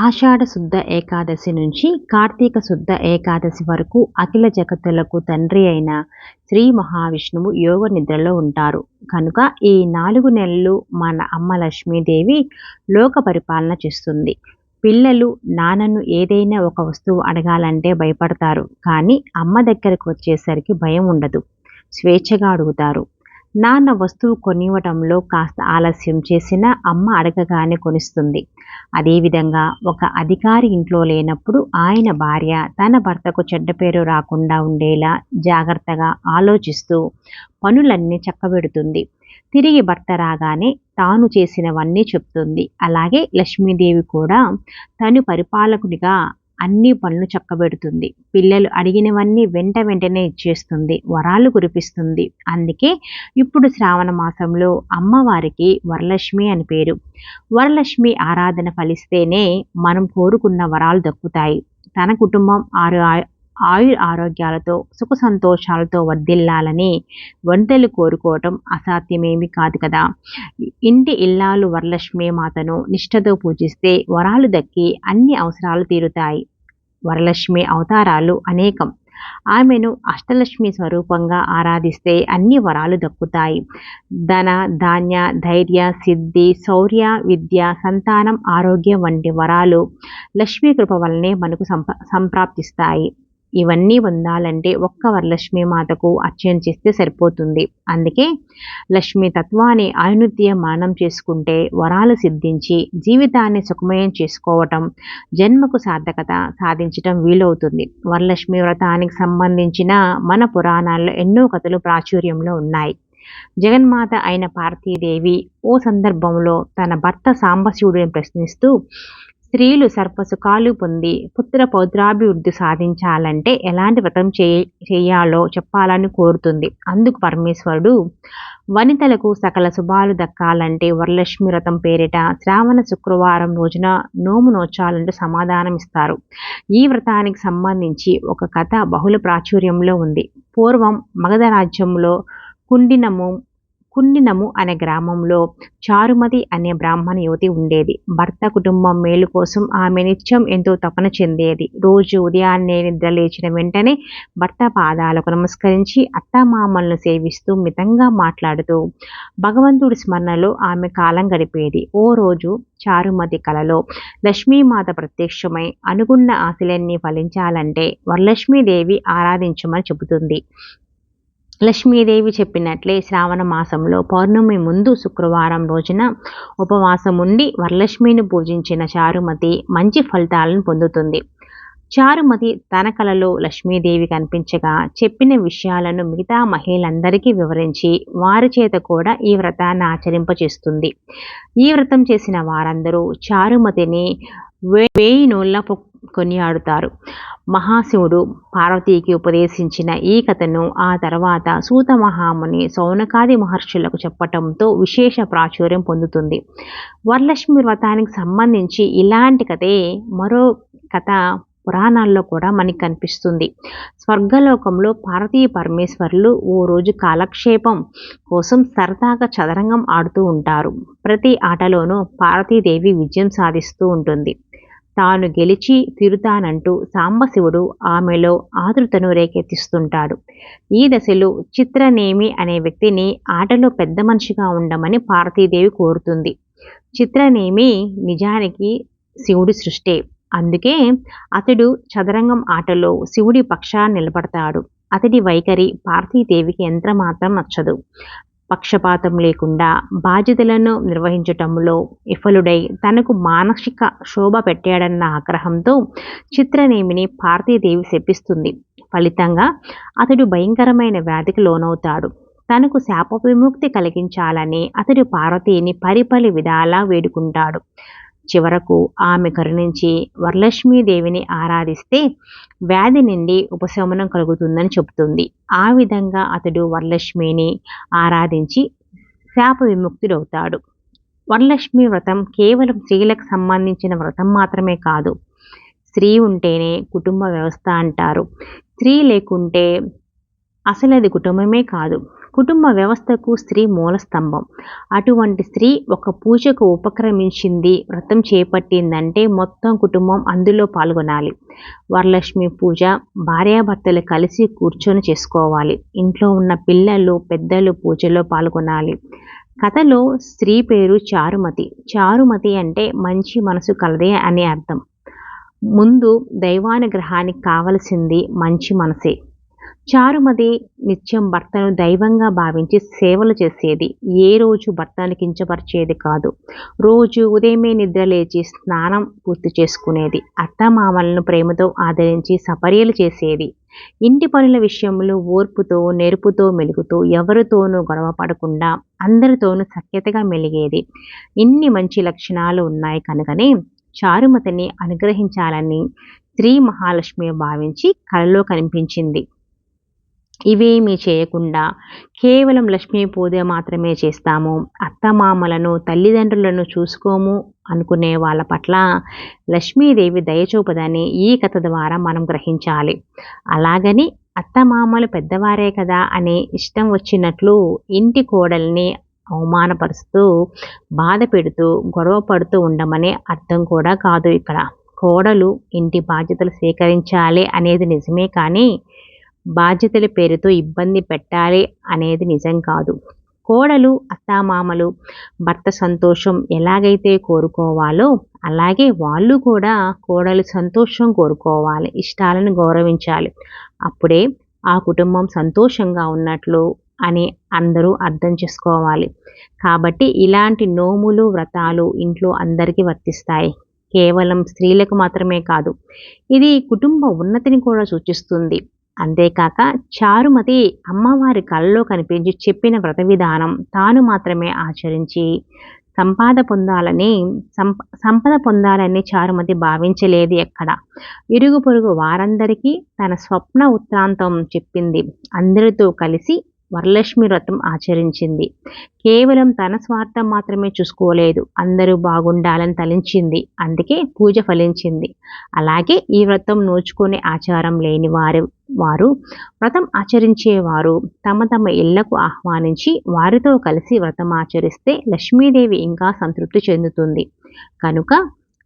ఆషాఢ శుద్ధ ఏకాదశి నుంచి కార్తీక శుద్ధ ఏకాదశి వరకు అఖిల జగత్తులకు తండ్రి అయిన శ్రీ మహావిష్ణువు యోగ నిద్రలో ఉంటారు. కనుక ఈ నాలుగు నెలలు మన అమ్మ లక్ష్మీదేవి లోక పరిపాలన చేస్తుంది. పిల్లలు నాన్నను ఏదైనా ఒక వస్తువు అడగాలంటే భయపడతారు. కానీ అమ్మ దగ్గరకు వచ్చేసరికి భయం ఉండదు. స్వేచ్ఛగా అడుగుతారు. నాన్న వస్తువు కొనివ్వటంలో కాస్త ఆలస్యం చేసినా అమ్మ అడగగానే కొనిస్తుంది. అదేవిధంగా ఒక అధికారి ఇంట్లో లేనప్పుడు ఆయన భార్య తన భర్తకు చెడ్డ పేరు రాకుండా ఉండేలా జాగ్రత్తగా ఆలోచిస్తూ పనులన్నీ చక్కబెడుతుంది. తిరిగి భర్త రాగానే తాను చేసినవన్నీ చెప్తుంది. అలాగే లక్ష్మీదేవి కూడా తను పరిపాలకుడిగా అన్ని పనులు చక్కబెడుతుంది. పిల్లలు అడిగినవన్నీ వెంట వెంటనే ఇచ్చేస్తుంది. వరాలు కురిపిస్తుంది. అందుకే ఇప్పుడు శ్రావణ మాసంలో అమ్మవారికి వరలక్ష్మి అని పేరు. వరలక్ష్మి ఆరాధన ఫలిస్తేనే మనం కోరుకున్న వరాలు దక్కుతాయి. తన కుటుంబం ఆరు ఆయుర్ ఆరోగ్యాలతో సుఖ సంతోషాలతో వర్ధిల్లాలని వంటలు కోరుకోవటం అసాధ్యమేమి కాదు కదా. ఇంటి ఇల్లాలు వరలక్ష్మి మాతను నిష్ఠతో పూజిస్తే వరాలు దక్కి అన్ని అవసరాలు తీరుతాయి. వరలక్ష్మి అవతారాలు అనేకం. ఆమెను అష్టలక్ష్మి స్వరూపంగా ఆరాధిస్తే అన్ని వరాలు దక్కుతాయి. ధన ధాన్య ధైర్య సిద్ధి శౌర్య విద్య సంతానం ఆరోగ్యం వంటి వరాలు లక్ష్మీ కృప వల్లనే మనకు సంప సంప్రాప్తిస్తాయి. ఇవన్నీ పొందాలంటే ఒక్క వరలక్ష్మి మాతకు అర్చన చేస్తే సరిపోతుంది. అందుకే లక్ష్మి తత్వాన్ని ఆయునుత్య మానం చేసుకుంటే వరాలు సిద్ధించి జీవితాన్ని సుఖమయం చేసుకోవటం జన్మకు సార్థకత సాధించటం వీలవుతుంది. వరలక్ష్మి వ్రతానికి సంబంధించిన మన పురాణాల్లో ఎన్నో కథలు ప్రాచుర్యంలో ఉన్నాయి. జగన్మాత అయిన పార్థీదేవి ఓ సందర్భంలో తన భర్త సాంబశివుడిని ప్రశ్నిస్తూ స్త్రీలు సర్పసుఖాలు పొంది పుత్ర పౌత్రాభివృద్ధి సాధించాలంటే ఎలాంటి వ్రతం చేయాలో చెప్పాలని కోరుతుంది. అందుకు పరమేశ్వరుడు వనితలకు సకల శుభాలు దక్కాలంటే వరలక్ష్మి వ్రతం పేరిట శ్రావణ శుక్రవారం రోజున నోము నోచాలంటూ సమాధానం ఇస్తారు ఈ వ్రతానికి సంబంధించి ఒక కథ బహుళ ప్రాచుర్యంలో ఉంది. పూర్వం మగధ రాజ్యంలో కుండినము కున్నినము అనే గ్రామంలో చారుమతి అనే బ్రాహ్మణ యువతి ఉండేది. భర్త కుటుంబం మేలు కోసం ఆమె నిత్యం ఎంతో తపన చెందేది. రోజు ఉదయాన్నే నిద్ర లేచిన వెంటనే భర్త పాదాలకు నమస్కరించి అత్తమామలను సేవిస్తూ మితంగా మాట్లాడుతూ భగవంతుడి స్మరణలో ఆమె కాలం గడిపేది. ఓ రోజు చారుమతి కలలో లక్ష్మీమాత ప్రత్యక్షమై అనుకున్న ఆశలన్నీ ఫలించాలంటే వరలక్ష్మీదేవి ఆరాధించమని చెబుతుంది. లక్ష్మీదేవి చెప్పినట్లే శ్రావణ మాసంలో పౌర్ణమి ముందు శుక్రవారం రోజున ఉపవాసం ఉండి వరలక్ష్మిని పూజించిన చారుమతి మంచి ఫలితాలను పొందుతుంది. చారుమతి తన కలలో లక్ష్మీదేవి కనిపించగా చెప్పిన విషయాలను మిగతా మహిళలందరికీ వివరించి వారి చేత కూడా ఈ వ్రతాన్ని ఆచరింపచేస్తుంది. ఈ వ్రతం చేసిన వారందరూ చారుమతిని వేయి నూళ్ళ కొనియాడుతారు. మహాశివుడు పార్వతీకి ఉపదేశించిన ఈ కథను ఆ తర్వాత సూత మహాముని సౌనకాది మహర్షులకు చెప్పటంతో విశేష ప్రాచుర్యం పొందుతుంది. వరలక్ష్మి వ్రతానికి సంబంధించి ఇలాంటి కథే మరో కథ పురాణాల్లో కూడా మనకి కనిపిస్తుంది. స్వర్గలోకంలో పార్వతీ పరమేశ్వరులు ఓ రోజు కాలక్షేపం కోసం సరదాగా చదరంగం ఆడుతూ ఉంటారు. ప్రతి ఆటలోనూ పార్వతీదేవి విజయం సాధిస్తూ ఉంటుంది. తాను గెలిచి తిరుతానంటూ సాంబశివుడు ఆమెలో ఆతృతను రేకెత్తిస్తుంటాడు. ఈ దశలో చిత్రనేమి అనే వ్యక్తిని ఆటలో పెద్ద మనిషిగా ఉండమని పార్వతీదేవి కోరుతుంది. చిత్రనేమి నిజానికి శివుడి సృష్టే. అందుకే అతడు చదరంగం ఆటలో శివుడి పక్షాన్ని నిలబడతాడు. అతడి వైఖరి పార్వతీదేవికి ఎంతమాత్రం నచ్చదు. పక్షపాతం లేకుండా బాధ్యతలను నిర్వహించటంలో విఫలుడై తనకు మానసిక శోభ పెట్టాడన్న ఆగ్రహంతో చిత్రనేమిని పార్తీదేవి శపిస్తుంది. ఫలితంగా అతడు భయంకరమైన వ్యాధికి లోనవుతాడు. తనకు శాప విముక్తి కలిగించాలని అతడు పార్వతీని పరిపలి విధాలా వేడుకుంటాడు. చివరకు ఆమె కరుణించి వరలక్ష్మీదేవిని ఆరాధిస్తే వ్యాధి నుండి ఉపశమనం కలుగుతుందని చెబుతుంది. ఆ విధంగా అతడు వరలక్ష్మిని ఆరాధించి శాప విముక్తుడవుతాడు. వరలక్ష్మి వ్రతం కేవలం స్త్రీలకు సంబంధించిన వ్రతం మాత్రమే కాదు స్త్రీ ఉంటేనే కుటుంబ వ్యవస్థ అంటారు. స్త్రీ లేకుంటే అసలు అది కుటుంబమే కాదు. కుటుంబ వ్యవస్థకు స్త్రీ మూలస్తంభం అటువంటి స్త్రీ ఒక పూజకు ఉపక్రమించింది వ్రతం చేపట్టిందంటే మొత్తం కుటుంబం అందులో పాల్గొనాలి. వరలక్ష్మి పూజ భార్యాభర్తలు కలిసి కూర్చొని చేసుకోవాలి. ఇంట్లో ఉన్న పిల్లలు పెద్దలు పూజలో పాల్గొనాలి. కథలో స్త్రీ పేరు చారుమతి. చారుమతి అంటే మంచి మనసు కలదే అనే అర్థం. ముందు దైవానుగ్రహానికి కావలసింది మంచి మనసే. చారుమతి నిత్యం భర్తను దైవంగా భావించి సేవలు చేసేది. ఏ రోజు భర్తను కించపరిచేది కాదు. రోజు ఉదయమే నిద్ర లేచి స్నానం పూర్తి చేసుకునేది. అత్తమామలను ప్రేమతో ఆదరించి సపర్యలు చేసేది. ఇంటి పనుల విషయంలో ఓర్పుతో నెరుపుతో మెలుగుతూ ఎవరితోనూ గొడవ పడకుండా అందరితోనూ సఖ్యతగా మెలిగేది. ఇన్ని మంచి లక్షణాలు ఉన్నాయి కనుకనే చారుమతిని అనుగ్రహించాలని శ్రీ మహాలక్ష్మి భావించి కలలో కనిపించింది. ఇవేమీ చేయకుండా కేవలం లక్ష్మీ పూజ మాత్రమే చేస్తాము. అత్తమామలను తల్లిదండ్రులను చూసుకోము అనుకునే వాళ్ళ పట్ల లక్ష్మీదేవి దయచూపదని ఈ కథ ద్వారా మనం గ్రహించాలి. అలాగని అత్తమామలు పెద్దవారే కదా అని ఇష్టం వచ్చినట్లు ఇంటి కోడల్ని అవమానపరుస్తూ బాధ పెడుతూ గొడవ పడుతూ ఉండమనే అర్థం కూడా కాదు ఇక్కడ. కోడలు ఇంటి బాధ్యతలు స్వీకరించాలి అనేది నిజమే కానీ బాధ్యతల పేరుతో ఇబ్బంది పెట్టాలి అనేది నిజం కాదు. కోడలు అత్తామామలు భర్త సంతోషం ఎలాగైతే కోరుకోవాలో అలాగే వాళ్ళు కూడా కోడలు సంతోషం కోరుకోవాలి ఇష్టాలను గౌరవించాలి. అప్పుడే ఆ కుటుంబం సంతోషంగా ఉన్నట్లు అని అందరూ అర్థం చేసుకోవాలి. కాబట్టి ఇలాంటి నోములు వ్రతాలు ఇంట్లో అందరికీ వర్తిస్తాయి. కేవలం స్త్రీలకు మాత్రమే కాదు ఇది కుటుంబ ఉన్నతిని కూడా సూచిస్తుంది. అంతేకాక చారుమతి అమ్మవారి కళ్ళలో కనిపించి చెప్పిన వ్రత విధానం తాను మాత్రమే ఆచరించి సంపాద పొందాలని సంప సంపద పొందాలని చారుమతి భావించలేదు ఎక్కడ. ఇరుగు పొరుగు వారందరికీ తన స్వప్న ఉత్తాంతం చెప్పింది. అందరితో కలిసి వరలక్ష్మి వ్రతం ఆచరించింది. కేవలం తన స్వార్థం మాత్రమే చూసుకోలేదు. అందరూ బాగుండాలని తలించింది. అందుకే పూజ ఫలించింది. అలాగే ఈ వ్రతం నోచుకునే ఆచారం లేని వారు వారు వ్రతం ఆచరించేవారు తమ తమ ఇళ్ళకు ఆహ్వానించి వారితో కలిసి వ్రతం ఆచరిస్తే లక్ష్మీదేవి ఇంకా సంతృప్తి చెందుతుంది. కనుక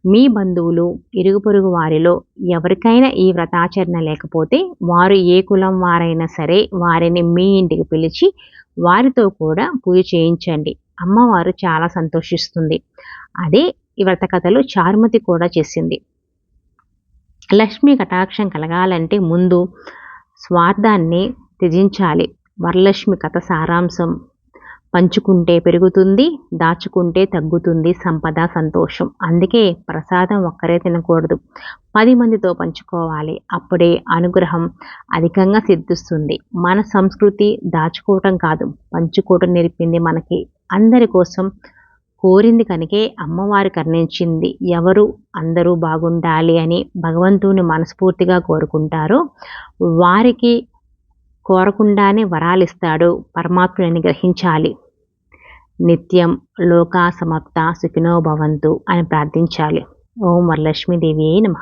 మీ బంధువులు ఇరుగు పొరుగు వారిలో ఎవరికైనా ఈ వ్రతాచరణ లేకపోతే వారు ఏ కులం వారైనా సరే వారిని మీ ఇంటికి పిలిచి వారితో కూడా పూజ చేయించండి. అమ్మవారు చాలా సంతోషిస్తుంది. అదే ఈ వ్రత కథలు చారుమతి కూడా చేసింది. లక్ష్మి కటాక్షం కలగాలంటే ముందు స్వార్థాన్ని త్యజించాలి. వరలక్ష్మి కథ సారాంశం. పంచుకుంటే పెరుగుతుంది దాచుకుంటే తగ్గుతుంది సంపద సంతోషం. అందుకే ప్రసాదం ఒక్కరే తినకూడదు. పది మందితో పంచుకోవాలి. అప్పుడే అనుగ్రహం అధికంగా సిద్ధిస్తుంది. మన సంస్కృతి దాచుకోవటం కాదు. పంచుకోవటం నేర్పింది మనకి అందరి కోసం. కోరింది కనుకే అమ్మవారు కర్ణించింది. ఎవరు అందరూ బాగుండాలి అని భగవంతుని మనస్ఫూర్తిగా కోరుకుంటారో వారికి కోరకుండానే వరాలిస్తాడు పరమాత్ముని గ్రహించాలి. నిత్యం లోకా సమప్త సుఖినో భవంతు అని ప్రార్థించాలి. ఓం వరలక్ష్మీదేవి నమ.